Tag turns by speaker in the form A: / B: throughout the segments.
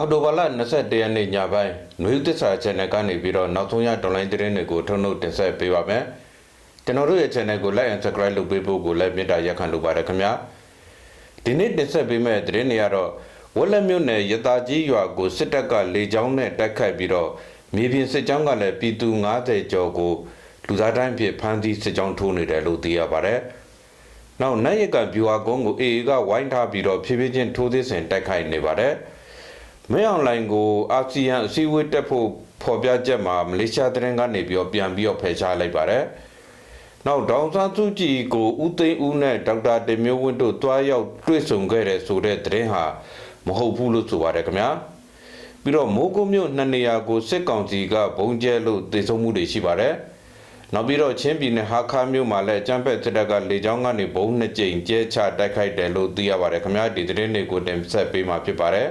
A: အော်တိုဘာလ21ရက်နေ့ညပိုင်းနွေဦးသစ္စာ channel ကနေပြီးတော့နောက်ဆုံးရဒေါ်လာသတင်းတွေကိုထုတ်နှုတ်တင်ဆက်ပေးပါမယ်ကျွန်တော်တို့ရဲ့ channel ကို like and subscribe လုပ်ပေးဖို့ကိုလည်းမေတ္တာရက်ခံလိုပါတယ်ခင်ဗျာဒီနေ့တင်ဆက်ပေးမယ့်သတင်းတွေကတော့ဝက်လက်မြို့နယ်ရတာကြီးရွာကိုစစ်တပ်ကလေကြောင်းနဲ့တိုက်ခိုက်ပြီးတော့မြေပြင်စစ်ကြောင်းကလည်းပြည်သူ90ကျော်ကိုလူသားတိုင်းဖြစ်ဖမ်းဆီးစစ်ကြောင်းထိုးနေတယ်လို့သိရပါတယ်နောက်နိုင်ရကဗျူဟာကုန်းကို AA ကဝိုင်းထားပြီးတော့ဖြည်းဖြည်းချင်းထိုးသစ်ဆင်တိုက်ခိုက်နေပါတယ်။ မင်းအောင်လိုင်ကိုအာဆီယံအစည်းအဝေးတက်ဖို့ဖော်ပြချက်မှာမလေးရှားသတင်းကနေပြီးတော့ပြန်ပြီးတော့ဖယ်ရှားလိုက်ပါတယ်။နောက်ဒေါန်ဆန်းစုကြည်ကိုဦးသိန်းဦးနဲ့ဒေါက်တာတင်မျိုးဝင်းတို့တွားရောက်တွေ့ဆုံခဲ့တဲ့ဆိုတဲ့သတင်းဟာမဟုတ်ဘူးလို့ဆိုပါတယ်ခင်ဗျာ။ပြီးတော့မိုးကုတ်မြို့နှစ်နေရာကိုစစ်ကောင်စီကဘုံကျဲလို့တည်ဆုံမှုတွေရှိပါတယ်။နောက်ပြီးတော့ချင်းပြည်နယ်ဟာခါမြို့မှာလည်းအကြမ်းဖက်စစ်တပ်ကလေကြောင်းကနေဘုံနှစ်ကြိမ်ကျဲချတိုက်ခိုက်တယ်လို့သိရပါတယ်ခင်ဗျာဒီသတင်းတွေကိုတင်ဆက်ပေးမှာဖြစ်ပါတယ်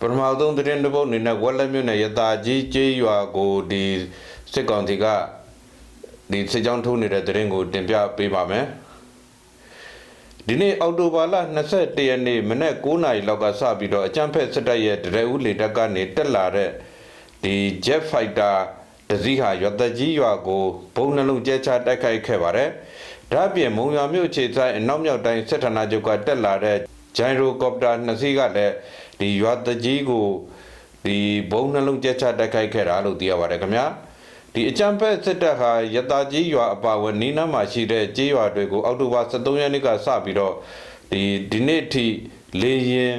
A: ပထမဆုံးသတင်းတစ်ပုဒ်အနေနဲ့ဝက်လက်မြို့နယ်ရတာကြီးကျေးရွာကိုဒီစစ်ကောင်စီကဒီစစ်ကြောင်းထိုးနေတဲ့သတင်းကိုတင်ပြပေးပါမယ်ဒီနေ့အောက်တိုဘာလ21ရက်နေ့မနက်9:00နာရီလောက်ကစပြီးတော့အကြမ်းဖက်စစ်တပ်ရဲ့တရဲဦးလေတပ်ကနေတက်လာတဲ့ဒီ Jet Fighter တစည်းဟာရွတ်တကြီးရွာကိုဘုံနှလုံးကျဲချတိုက်ခိုက်ခဲ့ပါတယ်။ဒါ့အပြင်မုံရွာမြို့ခြေဆိုင်အနောက်မြောက်တိုင်းစစ်ဌာနချုပ်ကတက်လာတဲ့ဂျိုင်ရိုကော်ပတာနှစ်စီးကလည်း ဒီရွာတကြီးကိုဒီဘုံနှလုံးကျဲချတိုက်ခိုက်ခဲ့တာလို့သိရပါတယ်ခင်ဗျာ။ဒီအကြံဖက်စစ်တပ်ဟာရတာကြီးရွာအပါအဝင်နီးနားမှာရှိတဲ့ကြေးရွာတွေကိုအောက်တိုဘာ23ရက်နေ့ကစပြီးတော့ဒီဒီနေ့ထိလေရင်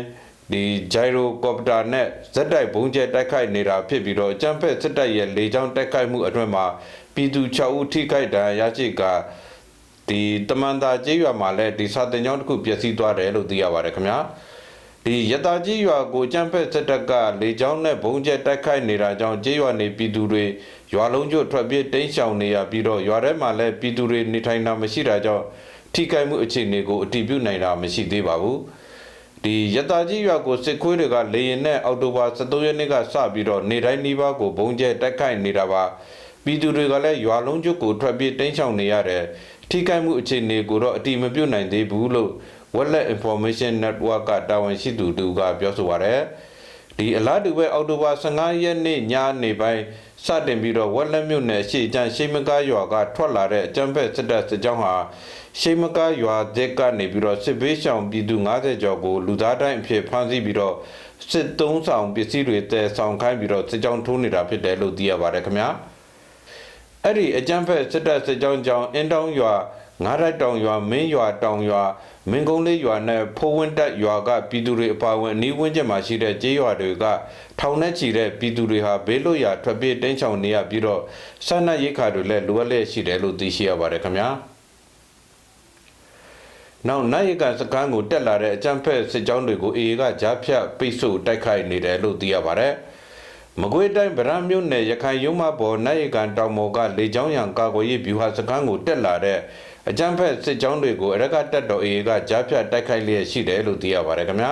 A: ဒီဂျိုင်ရိုကော်ပတာနဲ့ဇက်တိုက်ဘုံကျဲတိုက်ခိုက်နေတာဖြစ်ပြီးတော့အကြံဖက်စစ်တပ်ရဲ့လေကြောင်းတိုက်ခိုက်မှုအတွင်းမှာပြည်သူ6ဦးထိခိုက်ဒဏ်ရာရရှိကဒီတမန်တာကျေးရွာမှာလည်းဒီစာတင်ကြောင်းတစ်ခုပျက်စီးသွားတယ်လို့သိရပါတယ်ခင်ဗျာ ဒီရတာကြီးရွာကိုအကြံဖက်စစ်တပ်ကလေကြောင်းနဲ့ဘုံကျဲတိုက်ခိုက်နေတာကြောင့်ကျေးရွာနေပြည်သူတွေရွာလုံးကျွတ်ထွက်ပြေးတိမ်းရှောင်နေရပြီးတော့ရွာထဲမှာလည်းပြည်သူတွေနေထိုင်တာမရှိတာကြောင့်ထိခိုက်မှုအခြေအနေကိုအတည်ပြုနိုင်တာမရှိသေးပါဘူးဒီရတာကြီးရွာကိုစစ်ခွေးတွေကလေရင်နဲ့အော်တိုဘာ23ရက်နေ့ကစပြီးတော့နေတိုင်းနှီးပါးကိုဘုံကျဲတိုက်ခိုက်နေတာပါပြည်သူတွေကလည်းရွာလုံးကျွတ်ကိုထွက်ပြေးတိမ်းရှောင်နေရတယ်ထိခိုက်မှုအခြေအနေကိုတော့အတိမပြုတ်နိုင်သေးဘူးလို့ Wallet Information Network ကတာဝန်ရှိသူတူကပြောဆိုပါရယ်ဒီအလားတူပဲအောက်တိုဘာ15ရက်နေ့ညနေပိုင်းစတင်ပြီးတော့ဝက်လက်မြို့နယ်ရှေ့ကျန်းရှိမကားရွာကထွက်လာတဲ့အကြမ်းဖက်စစ်တပ်စစ်ကြောင်းဟာရှိမကားရွာသစ်ကနေပြီးတော့စစ်ဘေးရှောင်ပြည်သူ90ကျော်ကိုလူသားတိုင်းအဖြစ်ဖမ်းဆီးပြီးတော့စစ်သုံးဆောင်ပစ္စည်းတွေတဲဆောင်ခိုင်းပြီးတော့စစ်ကြောင်းထိုးနေတာဖြစ်တယ်လို့သိရပါတယ်ခင်ဗျာအဲ့ဒီအကြမ်းဖက်စစ်တပ်စစ်ကြောင်းကြောင့်အင်းတောင်းရွာ ငါးရက်တောင်ရွာမင်းရွာတောင်ရွာမင်းကုန်းလေးရွာနဲ့ဖိုးဝင်းတက်ရွာကပြည်သူတွေအပါအဝင်အနီးဝန်းကျင်မှာရှိတဲ့ကျေးရွာတွေကထောင်နဲ့ချီတဲ့ပြည်သူတွေဟာဘေးလွတ်ရာထွက်ပြေးတိမ်းရှောင်နေရပြီးတော့ဆန္ဒရိခါတွေလည်းလိုအပ်လျက်ရှိတယ်လို့သိရှိရပါတယ်ခင်ဗျာနောက်နိုင်ရကစကန်းကိုတက်လာတဲ့အကြမ်းဖက်စစ်ကြောင်းတွေကိုအေအေကကြားဖြတ်ပိတ်ဆို့တိုက်ခိုက်နေတယ်လို့သိရပါတယ် မကွေးတိုင်းဗရမ်းမြို့နယ်ရခိုင်ရုံးမပေါ်နိုင်ရကန်တောင်မော်ကလေကြောင်းရန်ကာကွယ်ရေးဗျူဟာစကန်းကိုတက်လာတဲ့အကြမ်းဖက်စစ်ကြောင်းတွေကိုအရကတက်တော်အေကကြားဖြတ်တိုက်ခိုက်လျက်ရှိတယ်လို့သိရပါတယ်ခင်ဗျာ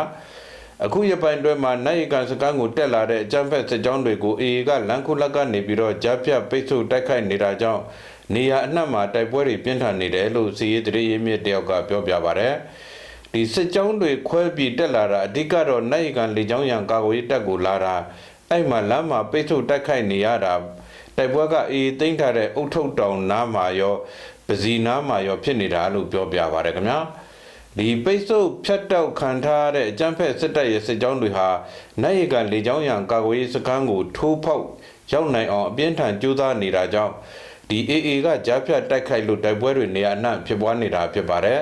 A: အခုရပိုင်းတွဲမှာနိုင်ရကန်စကန်းကိုတက်လာတဲ့အကြမ်းဖက်စစ်ကြောင်းတွေကိုအေကလန်ခုလက်ကနေပြီးတော့ကြားဖြတ်ပိတ်ဆို့တိုက်ခိုက်နေတာကြောင့်နေရအနှံ့မှာတိုက်ပွဲတွေပြင်းထန်နေတယ်လို့စီရေးတရေရေးမြစ်တယောက်ကပြောပြပါတယ်ဒီစစ်ကြောင်းတွေခွဲပြီးတက်လာတာအဓိကတော့နိုင်ရကန်လေကြောင်းရန်ကာကွယ်ရေးတပ်ကိုလာတာ အဲ့မှာလမ်းမှာပိတ်ဆို့တိုက်ခိုက်နေရတာတိုက်ပွဲကအေးသိမ့်ထားတဲ့အုတ်ထုတ်တောင်နားမှာရောပဇီနားမှာရောဖြစ်နေတာလို့ပြောပြပါရခင်ဗျာဒီပိတ်ဆို့ဖြတ်တောက်ခံထားတဲ့အကြမ်းဖက်စစ်တပ်ရဲ့စစ်ကြောင်းတွေဟာနိုင်ရကလေကြောင်းရန်ကာကွယ်ရေးစခန်းကိုထိုးဖောက်ရောက်နိုင်အောင်အပြင်းထန်ကြိုးစားနေတာကြောင့်ဒီ AA ကကြားဖြတ်တိုက်ခိုက်လို့တိုက်ပွဲတွေနေရာအနှံ့ဖြစ်ပွားနေတာဖြစ်ပါတယ်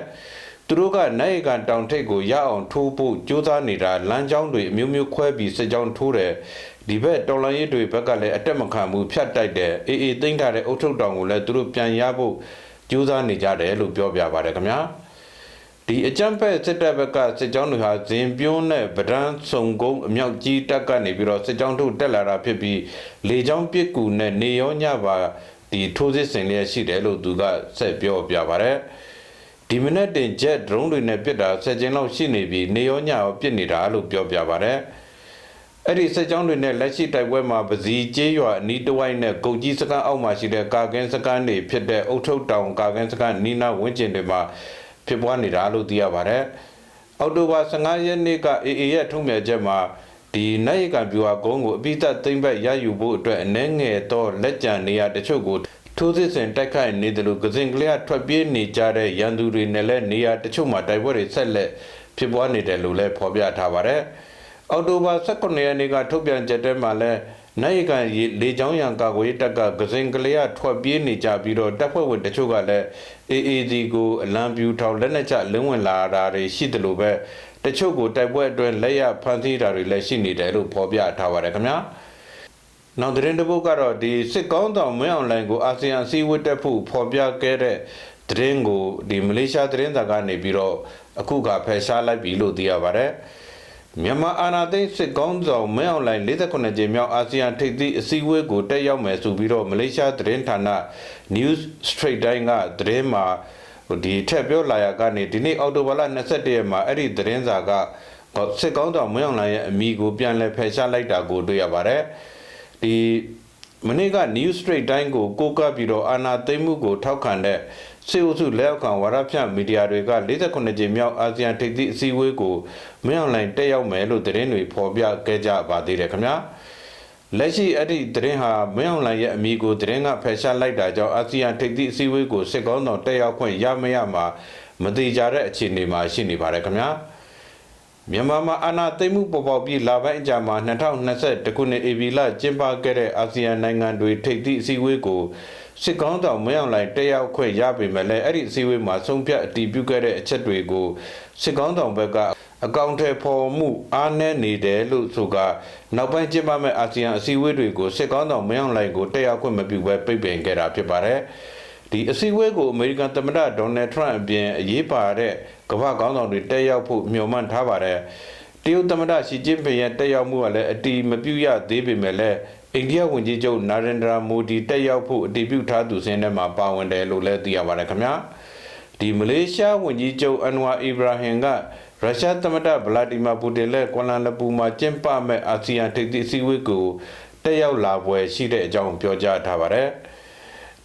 A: သူတို့ကနိုင်ရကတောင်ထိပ်ကိုရအောင်ထိုးဖို့ကြိုးစားနေတာလမ်းကြောင်းတွေအမျိုးမျိုးခွဲပြီးစစ်ကြောင်းထိုးတယ် ဒီဘက်တော်လိုင်းရေးတွေဘက်ကလည်းအတက်မခံဘူးဖြတ်တိုက်တယ်အေးအေးသိမ့်ထားတဲ့အုတ်ထုတ်တောင်ကိုလည်းသူတို့ပြန်ရဖို့ကြိုးစားနေကြတယ်လို့ပြောပြပါတယ်ခင်ဗျာဒီအကြမ်းဖက်စစ်တပ်ဘက်ကစစ်ကြောင်းတွေဟာဇင်ပြုံးနဲ့ဗဒန်းစုံကုန်းအမြောက်ကြီးတပ်ကနေပြီးတော့စစ်ကြောင်းထုတ်တက်လာတာဖြစ်ပြီးလေကြောင်းပစ်ကူနဲ့နေရောညပါဒီထိုးစစ်ဆင်လျက်ရှိတယ်လို့သူကဆက်ပြောပြပါတယ်ဒီမနေ့တင်ဂျက်ဒရုန်းတွေနဲ့ပစ်တာဆက်ချင်းလောက်ရှိနေပြီးနေရောညရောပစ်နေတာလို့ပြောပြပါတယ် အဲ့ဒီစစ်ကြောင်းတွေနဲ့လက်ရှိတိုက်ပွဲမှာပစီကျေးရွာအနီးတစ်ဝိုက်နဲ့ကုတ်ကြီးစကန်အောက်မှာရှိတဲ့ကာကင်းစကန်တွေဖြစ်တဲ့အုတ်ထုတ်တောင်ကာကင်းစကန်နီးနားဝန်းကျင်တွေမှာဖြစ်ပွားနေတာလို့သိရပါတယ်။အအောက်တိုဘာ15ရက်နေ့က AA ရဲ့ထုံးမြချက်မှာဒီနိုင်ကံပြူဟာကုန်းကိုအပိသက်သိမ့်ဘက်ရယူဖို့အတွက်အနေငယ်သောလက်ကျန်နေရာတချို့ကိုထိုးစစ်ဆင်တိုက်ခိုက်နေတယ်လို့ကစင်ကလေးကထွက်ပြေးနေကြတဲ့ရန်သူတွေနဲ့လည်းနေရာတချို့မှာတိုက်ပွဲတွေဆက်လက်ဖြစ်ပွားနေတယ်လို့လည်းဖော်ပြထားပါတယ်။ အောက်တိုဘာ18ရက်နေ့ကထုတ်ပြန်ချက်ထဲမှာလည်းနိုင်ကန်လေချောင်းရံကာကွယ်တပ်ကကစင်ကလေးကထွက်ပြေးနေကြပြီးတော့တပ်ဖွဲ့ဝင်တချို့ကလည်း AAD ကိုအလံပြူထောင်လက်နက်ချလင်းဝင်လာတာတွေရှိတယ်လို့ပဲတချို့ကိုတိုက်ပွဲအတွင်းလက်ရဖမ်းဆီးတာတွေလည်းရှိနေတယ်လို့ဖော်ပြထားပါတယ်ခင်ဗျာ။နောက်သတင်းတစ်ပုဒ်ကတော့ဒီစစ်ကောင်းတောင်မင်းအောင်လိုင်ကိုအာဆီယံအစည်းအဝေးတက်ဖို့ဖော်ပြခဲ့တဲ့သတင်းကိုဒီမလေးရှားသတင်းစာကနေပြီးတော့အခုကဖယ်ရှားလိုက်ပြီလို့သိရပါတယ်။ မြန်မာအာဏာသိမ်းစစ်ကောင်းဆောင်မင်းအောင်လှိုင်48ကြိမ်မြောက်အာဆီယံထိပ်သီးအစည်းအဝေးကိုတက်ရောက်မယ်ဆိုပြီးတော့မလေးရှားသတင်းဌာန News Straight Time ကသတင်းမှာဒီထက်ပြောလာရကနေဒီနေ့အောက်တိုဘာလ22ရက်မှာအဲ့ဒီသတင်းစာကစစ်ကောင်းဆောင်မင်းအောင်လှိုင်ရဲ့အမိကိုပြန်လည်ဖယ်ရှားလိုက်တာကိုတွေ့ရပါတယ်ဒီမနေ့က News Straight Time ကိုကိုးကားပြီးတော့အာဏာသိမ်းမှုကိုထောက်ခံတဲ့ စေအုပ်စုလက်အောက်ခံဝါရဖြန့်မီဒီယာတွေက48ကြိမ်မြောက်အာဆီယံထိပ်သီးအစည်းအဝေးကိုမင်းအောင်လှိုင်တက်ရောက်မယ်လို့သတင်းတွေဖော်ပြခဲ့ကြပါသေးတယ်ခင်ဗျာလက်ရှိအဲ့ဒီသတင်းဟာမင်းအောင်လှိုင်ရဲ့အမိကိုသတင်းကဖယ်ရှားလိုက်တာကြောင့်အာဆီယံထိပ်သီးအစည်းအဝေးကိုစစ်ကောင်းဆောင်တက်ရောက်ခွင့်ရမရမှာမတိကြတဲ့အခြေအနေမှာရှိနေပါတယ်ခင်ဗျာ မြန်မာမှာအာဏာသိမ်းမှုပေါ်ပေါက်ပြီးလာပိုင်းအကြာမှာ2021ခုနှစ်ဧပြီလကျင်းပခဲ့တဲ့အာဆီယံနိုင်ငံတွေထိပ်သီးအစည်းအဝေးကိုစစ်ကောင်းတောင်မရောက်လိုက်တက်ရောက်ခွင့်ရပေမဲ့လည်းအဲ့ဒီအစည်းအဝေးမှာဆုံးဖြတ်အတည်ပြုခဲ့တဲ့အချက်တွေကိုစစ်ကောင်းတောင်ဘက်ကအကောင့်ထဲပေါ်မှုအားနည်းနေတယ်လို့ဆိုကနောက်ပိုင်းကျင်းပမဲ့အာဆီယံအစည်းအဝေးတွေကိုစစ်ကောင်းတောင်မရောက်လိုက်ကိုတက်ရောက်ခွင့်မပြုဘဲပိတ်ပင်ခဲ့တာဖြစ်ပါတယ်ဒီအစည်းအဝေးကိုအမေရိကန်သမ္မတဒေါ်နယ်ထရန့်အပြင်အရေးပါတဲ့ ကမ္ဘာကောင်းဆောင်တွေတက်ရောက်ဖို့မျှော်မှန်းထားပါတယ်တရုတ်သမ္မတရှီကျင်းပင်ရဲ့တက်ရောက်မှုကလည်းအတီမပြုရသေးပေမဲ့လည်းအိန္ဒိယဝန်ကြီးချုပ်နာရင်ဒရာမိုဒီတက်ရောက်ဖို့အတည်ပြုထားသူစင်းထဲမှာပါဝင်တယ်လို့လည်းသိရပါတယ်ခင်ဗျာဒီမလေးရှားဝန်ကြီးချုပ်အန်ဝါအီဘရာဟင်ကရုရှားသမ္မတဗလာဒီမာပူတင်လက်ကွာလာလပူမှာကျင်းပမဲ့အာဆီယံထိပ်သီးအစည်းအဝေးကိုတက်ရောက်လာပွဲရှိတဲ့အကြောင်းပြောကြားထားပါတယ်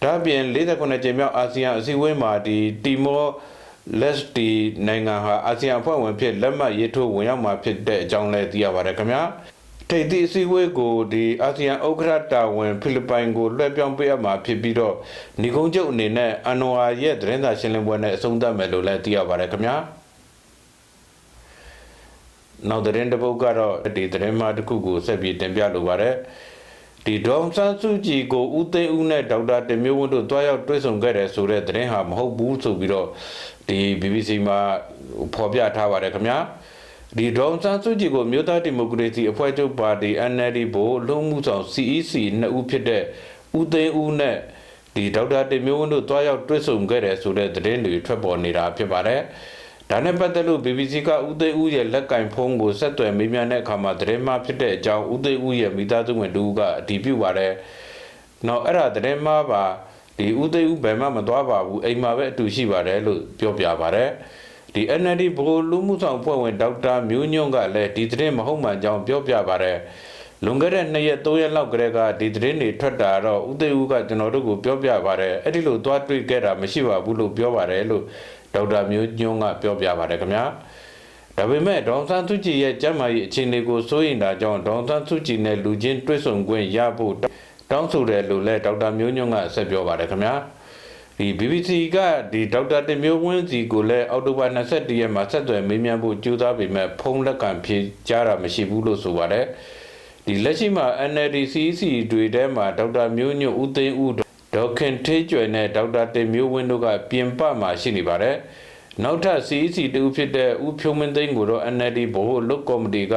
A: ဒါ့ပြင်49ကြိမ်မြောက်အာဆီယံအစည်းအဝေးမှာဒီတီမော လက်တီနိုင်ငံဟာအာဆီယံအဖွဲ့ဝင်ဖြစ်လက်မှတ်ရေးထိုးဝင်ရောက်မှာဖြစ်တဲ့အကြောင်းလည်းသိရပါတယ်ခင်ဗျာထိပ်သီးအစည်းအဝေးကိုဒီအာဆီယံဥက္ကဋ္ဌတာဝန်ဖိလစ်ပိုင်ကိုလွှဲပြောင်းပေးအပ်မှာဖြစ်ပြီးတော့ညီကုန်းချုပ်အနေနဲ့အန်နဝါရဲ့သတင်းစာရှင်းလင်းပွဲနဲ့အဆုံးသတ်မယ်လို့လည်းသိရပါတယ်ခင်ဗျာနောက်သတင်းတစ်ပုဒ်ကတော့ဒီသတင်းမှတစ်ခုကိုဆက်ပြီးတင်ပြလိုပါတယ် ဒီဒေါမ်ဆန်းစုကြည်ကိုဦးသိန်းဦးနဲ့ဒေါက်တာတင်မျိုးဝင်းတို့တွားရောက်တွေ့ဆုံခဲ့တယ်ဆိုတဲ့သတင်းဟာမဟုတ်ဘူးဆိုပြီးတော့ဒီ BBC မှာဖော်ပြထားပါတယ်ခင်ဗျာဒီဒေါန်ဆန်းစုကြည်ကိုမြို့သားဒီမိုကရေစီအဖွဲ့ချုပ်ပါတီ NLD ဘို့လုံမှုဆောင် CEC နှစ်ဦးဖြစ်တဲ့ဦးသိန်းဦးနဲ့ဒီဒေါက်တာတင်မျိုးဝင်းတို့တွားရောက်တွေ့ဆုံခဲ့တယ်ဆိုတဲ့သတင်းတွေထွက်ပေါ်နေတာဖြစ်ပါတယ်။ ဒါနဲ့ပတ်သက်လို့ BBC ကဦးသိန်းဦးရဲ့လက်ကင်ဖုန်းကိုဆက်သွယ်မေးမြန်းတဲ့အခါမှာသတင်းမှားဖြစ်တဲ့အကြောင်းဦးသိန်းဦးရဲ့မိသားစုဝင်တူကအတည်ပြုပါတယ်။နောက်အဲ့ဒါသတင်းမှားပါဒီဦးသိန်းဦးဘယ်မှမသွားပါဘူးအိမ်မှာပဲအတူရှိပါတယ်လို့ပြောပြပါတယ်။ဒီ NLD ဘိုလ်လူမှုဆောင်ဖွဲ့ဝင်ဒေါက်တာမျိုးညွန့်ကလည်းဒီသတင်းမဟုတ်မှန်ကြောင်းပြောပြပါတယ်လွန်ခဲ့တဲ့2ရက်3ရက်လောက်ကလေးကဒီသတင်းတွေထွက်တာတော့ဦးသိဦးကကျွန်တော်တို့ကိုပြောပြပါတယ်အဲ့ဒီလိုသွားတွေ့ခဲ့တာမရှိပါဘူးလို့ပြောပါတယ်လို့ ဒေါက်တာမျိုးညွန့်ကပြောပြပါတယ်ခင်ဗျာဒါပေမဲ့ဒေါန်ဆန်းစုကြည်ရဲ့ကျမ်းမာရေးအခြေအနေကိုစိုးရိမ်တာကြောင့်ဒေါန်ဆန်းစုကြည်နဲ့လူချင်းတွေ့ဆုံခွင့်ရဖို့တောင်းဆိုတယ်လို့လည်းဒေါက်တာမျိုးညွန့်ကဆက်ပြောပါတယ်ခင်ဗျာဒီ BBC ကဒီဒေါက်တာတင်မျိုးဝင်းစီကိုလည်းအောက်တိုဘာ22ရက်မှာဆက်သွယ်မေးမြန်းဖို့ကြိုးစားပေမဲ့ဖုန်းလက်ကံဖြေကြားတာမရှိဘူးလို့ဆိုပါတယ်ဒီလက်ရှိမှာ NLD CEC တွေထဲမှာဒေါက်တာမျိုးညွန့်ဦးသိန်းဦး ဒေါက်ခင်ထေးကျွယ်နဲ့ဒေါက်တာတင်မျိုးဝင်းတို့ကပြင်ပမှာရှိနေပါတယ်နောက်ထပ် CEC တူဖြစ်တဲ့ဦးဖြုံမင်းသိန်းကိုတော့ NLD ဘို့လုတ်ကော်မတီက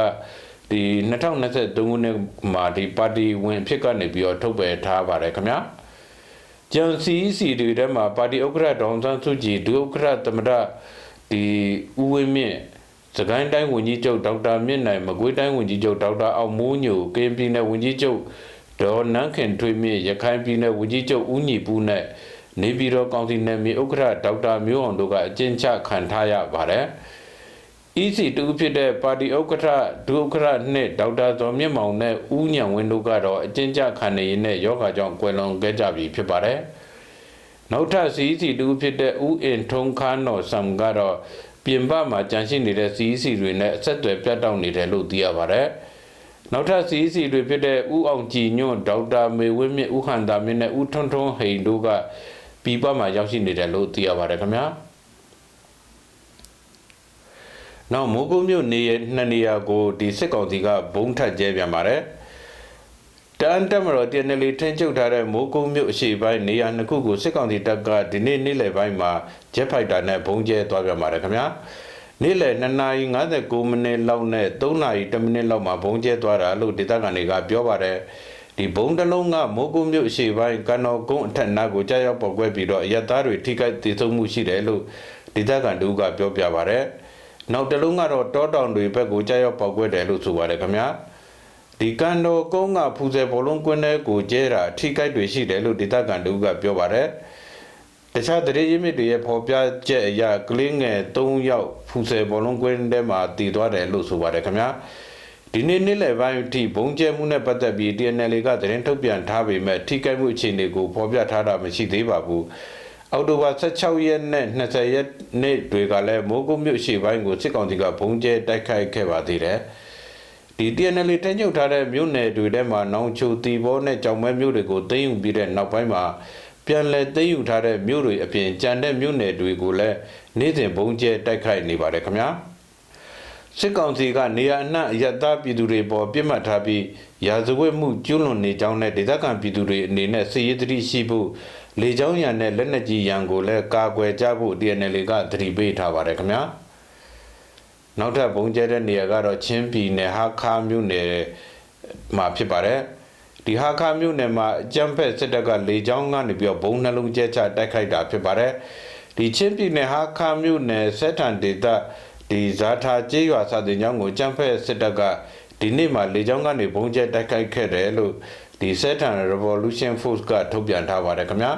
A: ဒီ2023ခုနှစ်မှာဒီပါတီဝင်ဖြစ်ကနေပြီးတော့ထုတ်ပယ်ထားပါတယ်ခင်ဗျာဂျန်စီစီတွေထဲမှာပါတီဥက္ကဋ္ဌဒေါန်ဆန်းစုကြည်ဒုဥက္ကဋ္ဌသမ္မတဒီဦးဝင်းမြင့်စကိုင်းတိုင်းဝန်ကြီးချုပ်ဒေါက်တာမြင့်နိုင်မကွေးတိုင်းဝန်ကြီးချုပ်ဒေါက်တာအောင်မိုးညိုကရင်ပြည်နယ်ဝန်ကြီးချုပ် ဒေါ်နန်းခင်ထွေးမြင့်ရခိုင်ပြည်နယ်ဝန်ကြီးချုပ်ဦးညီပူးနဲ့နေပြည်တော်ကောင်စီနယ်မြေဥက္ကဋ္ဌဒေါက်တာမျိုးအောင်တို့ကအကျဉ်းချခံထားရပါတယ်။ EC တူဖြစ်တဲ့ပါတီဥက္ကဋ္ဌဒုဥက္ကဋ္ဌနဲ့ဒေါက်တာဇော်မြင့်မောင်နဲ့ဦးညံဝင်းတို့ကတော့အကျဉ်းချခံနေရတဲ့ယောဂကြောင့်ကွယ်လွန်ခဲ့ကြပြီဖြစ်ပါတယ်။နောက်ထပ် CEC တူဖြစ်တဲ့ဦးအင်ထုံခါနော်ဆမ်ကတော့ပြင်ပမှာကြန့်ရှိနေတဲ့ CEC တွေနဲ့အဆက်အသွယ်ပြတ်တောက်နေတယ်လို့သိရပါတယ်။ နောက်ထပ် CEC တွေဖြစ်တဲ့ဦးအောင်ကြည်ညွန့်ဒေါက်တာမေဝင်းမြင့်ဦးဟန်တာမြင့်နဲ့ဦးထွန်းထွန်းဟိန်တို့ကပြည်ပမှာရောက်ရှိနေတယ်လို့သိရပါတယ်ခင်ဗျာ။နောက်မိုးကုတ်မြို့နေရနှစ်နေရာကိုဒီစစ်ကောင်စီကဘုံထပ်ကျဲပြန်ပါတယ်။တန်တက်မတော်တင်နယ်လီထင်းချုပ်ထားတဲ့မိုးကုတ်မြို့အရှိပိုင်းနေရာနှစ်ခုကိုစစ်ကောင်စီတပ်ကဒီနေ့နေ့လယ်ပိုင်းမှာဂျက်ဖိုက်တာနဲ့ဘုံကျဲသွားပြန်ပါတယ်ခင်ဗျာ။ နေ့လယ်2နာရီ59မိနစ်လောက်နဲ့3နာရီ10မိနစ်လောက်မှာဘုံကျဲသွားတာလို့ဒေသခံတွေကပြောပါတယ်။ဒီဘုံတစ်လုံးကမိုးကုတ်မြို့အရှိပိုင်းကနော်ကုန်းအထက်နားကိုကြားရောက်ပေါ်ကွဲပြီးတော့အရက်သားတွေထိခိုက်ဒေဆုံးမှုရှိတယ်လို့ဒေသခံတို့ကပြောပြပါတယ်။နောက်တစ်လုံးကတော့တောတောင်တွေဘက်ကိုကြားရောက်ပေါ်ကွဲတယ်လို့ဆိုပါတယ်ခင်ဗျာ။ဒီကန်တော်ကုန်းကဖူဇယ်ဘောလုံးကွင်းထဲကိုကျဲတာထိခိုက်တွေရှိတယ်လို့ဒေသခံတို့ကပြောပါတယ်။ တခြားတရေရင်းမြစ်တွေရဲ့ဖော်ပြချက်အရကလင်းငယ်3ယောက်ဖူဆယ်ဘောလုံးကွင်းထဲမှာတည်သွားတယ်လို့ဆိုပါတယ်ခင်ဗျာဒီနေ့နေ့လယ်ပိုင်းအထိဘုံကျဲမှုနဲ့ပတ်သက်ပြီး TNL ကသတင်းထုတ်ပြန်ထားပေမဲ့ထိခိုက်မှုအခြေအနေကိုဖော်ပြထားတာမရှိသေးပါဘူးအောက်တိုဘာ16ရက်နဲ့20ရက်နေ့တွေကလည်းမိုးကုတ်မြို့ရှေ့ပိုင်းကိုစစ်ကောင်စီကဘုံကျဲတိုက်ခိုက်ခဲ့ပါသေးတယ်ဒီ TNL တန်းချုပ်ထားတဲ့မြို့နယ်တွေထဲမှာနောင်ချိုတီဘောနဲ့ကြောင်မဲမြို့တွေကိုသိမ်းယူပြီးတဲ့နောက်ပိုင်းမှာ ပြန်လည်သိမ်းယူထားတဲ့မြို့တွေအပြင်ကြံတဲ့မြို့နယ်တွေကိုလည်းနေ့စဉ်ဘုံကျဲတိုက်ခိုက်နေပါတယ်ခင်ဗျာစစ်ကောင်စီကနေရာအနှံ့အယက်သားပြည်သူတွေပေါ်ပြစ်မှတ်ထားပြီးရာဇဝတ်မှုကျူးလွန်နေကြောင်းနဲ့ဒေသခံပြည်သူတွေအနေနဲ့စစ်ရေးတတိရှိဖို့လေကြောင်းရန်နဲ့လက်နက်ကြီးရန်ကိုလည်းကာကွယ်ကြဖို့ DNL ကသတိပေးထားပါတယ်ခင်ဗျာနောက်ထပ်ဘုံကျဲတဲ့နေရာကတော့ချင်းပြည်နယ်ဟာခါမြို့နယ်မှာဖြစ်ပါတယ် ဒီဟာခါမြို့နယ်မှာအကြမ်းဖက်စစ်တပ်ကလေကြောင်းကနေပြီးတော့ဘုံနှလုံးကျဲချတိုက်ခိုက်တာဖြစ်ပါတယ်ဒီချင်းပြည်နယ်ဟာခါမြို့နယ်ဆက်ထန်ဒေသဒီဇာထာကျေးရွာစာတင်ကျောင်းကိုအကြမ်းဖက်စစ်တပ်ကဒီနေ့မှာလေကြောင်းကနေဘုံကျဲတိုက်ခိုက်ခဲ့တယ်လို့ဒီဆက်ထန် Revolution Force ကထုတ်ပြန်ထားပါတယ်ခင်ဗျာ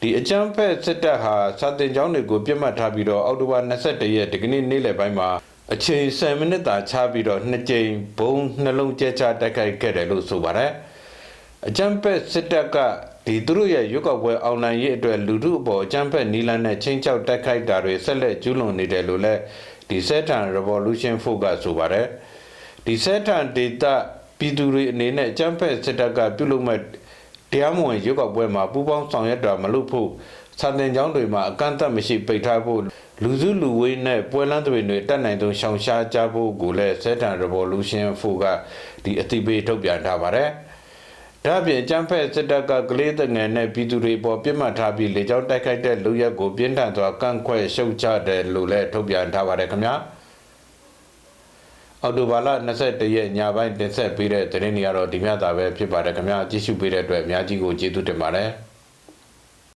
A: ဒီအကြမ်းဖက်စစ်တပ်ဟာစာတင်ကျောင်းတွေကိုပြစ်မှတ်ထားပြီးတော့အောက်တိုဘာ22ရက်ဒီကနေ့နေ့လယ်ပိုင်းမှာအချိန်10မိနစ်သာခြားပြီးတော့နှစ်ကြိမ်ဘုံနှလုံးကျဲချတိုက်ခိုက်ခဲ့တယ်လို့ဆိုပါတယ် အကြမ်းဖက်စစ်တပ်ကဒီသူတို့ရဲ့ရွက်ကောက်ပွဲအောင်နိုင်ရေးအတွက်လူထုအပေါ်အကြမ်းဖက်နီလန်းနဲ့ချင်းချောက်တိုက်ခိုက်တာတွေဆက်လက်ကျူးလွန်နေတယ်လို့လည်းဒီ Saturn Revolution Force ကဆိုပါတယ်ဒီ Saturn Data ပြည်သူတွေအနေနဲ့အကြမ်းဖက်စစ်တပ်ကပြုလုပ်မဲ့တရားမဝင်ရွက်ကောက်ပွဲမှာပူးပေါင်းဆောင်ရွက်တာမလုပ်ဖို့စာတင်ကျောင်းတွေမှာအကန့်အသတ်မရှိပိတ်ထားဖို့လူစုလူဝေးနဲ့ပွဲလန်းတွေတွေတက်နိုင်သောရှောင်ရှားကြဖို့ကိုလည်း Saturn Revolution Force ကဒီအသိပေးထုတ်ပြန်ထားပါတယ် ဒါ့အပြင်ကျန်းဖက်စစ်တပ်ကကလေးတငယ်နဲ့ပြည်သူတွေပေါ်ပြစ်မှတ်ထားပြီးလေကြောင်းတိုက်ခိုက်တဲ့လူရက်ကိုပြင်းထန်စွာကန့်ကွက်ရှုတ်ချတယ်လို့လည်းထုတ်ပြန်ထားပါတယ်ခင်ဗျာအော်တိုဘာလ21ရက်ညပိုင်းတင်ဆက်ပေးတဲ့သတင်းတွေကတော့ဒီမြတ်တာပဲဖြစ်ပါတယ်ခင်ဗျာကြည့်ရှုပေးတဲ့အတွက်အများကြီးကိုကျေးဇူးတင်ပါတယ်